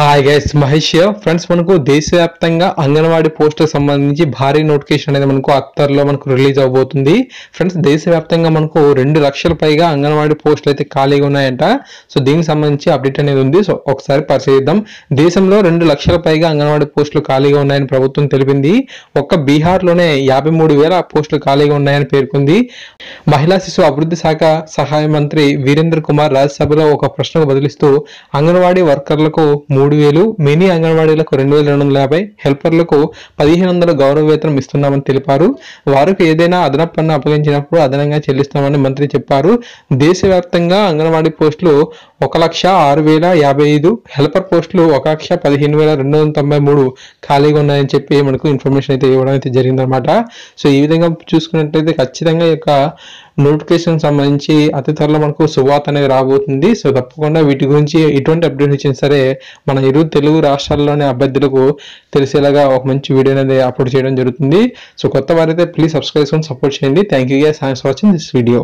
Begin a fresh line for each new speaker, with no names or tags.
Hi guys Mahesh friends మనకు దేశవ్యాప్తంగా అంగన్వాడీ పోస్టుకు సంబంధించి భారీ నోటిఫికేషన్ అనేది మనకు అక్తర్లో మనకు రిలీజ్ అవబోతుంది. ఫ్రెండ్స్ దేశవ్యాప్తంగా మనకు రెండు లక్షల పైగా అంగన్వాడీ పోస్టులు అయితే ఖాళీగా ఉన్నాయంట. సో దీనికి సంబంధించి అప్డేట్ అనేది ఉంది. సో ఒకసారి పరిశీలిద్దాం దేశంలో రెండు లక్షల పైగా అంగన్వాడీ పోస్టులు ఖాళీగా ఉన్నాయని ప్రభుత్వం తెలిపింది. ఒక్క బీహార్లోనే యాభై మూడు వేల పోస్టులు ఖాళీగా ఉన్నాయని పేర్కొంది. మహిళా శిశు అభివృద్ధి శాఖ సహాయ మంత్రి వీరేంద్ర కుమార్ రాజ్యసభలో ఒక ప్రశ్నకు బదిలిస్తూ అంగన్వాడీ వర్కర్లకు మూడు వేలు మినీ అంగన్వాడీలకు రెండు వేల రెండు వందల యాభై హెల్పర్లకు పదిహేను వందల గౌరవ వేతనం ఇస్తున్నామని తెలిపారు. వారికి ఏదైనా అదనపు పన్ను అప్పగించినప్పుడు అదనంగా చెల్లిస్తామని మంత్రి చెప్పారు. దేశవ్యాప్తంగా అంగన్వాడీ పోస్టులు ఒక లక్ష ఆరు వేల యాభై ఐదు హెల్పర్ పోస్టులు ఒక లక్ష పదిహేను వేల రెండు వందల తొంభై మూడు ఖాళీగా ఉన్నాయని చెప్పి మనకు ఇన్ఫర్మేషన్ అయితే ఇవ్వడం అయితే జరిగిందనమాట సో ఈ విధంగా చూసుకున్నట్లయితే ఖచ్చితంగా యొక్క నోటిఫికేషన్ సంబంధించి అతి త్వరలో మనకు శుభార్త అనేది రాబోతుంది. సో తప్పకుండా వీటి గురించి ఎటువంటి అప్డేట్ ఇచ్చినా సరే మన ఇరు తెలుగు రాష్ట్రాల్లోని అభ్యర్థులకు తెలిసేలాగా ఒక మంచి వీడియో అనేది అప్లోడ్ చేయడం జరుగుతుంది. సో కొత్త వారైతే ప్లీజ్ సబ్స్క్రైబ్ చేసుకొని సపోర్ట్ చేయండి. Thank you guys thanks for watching this video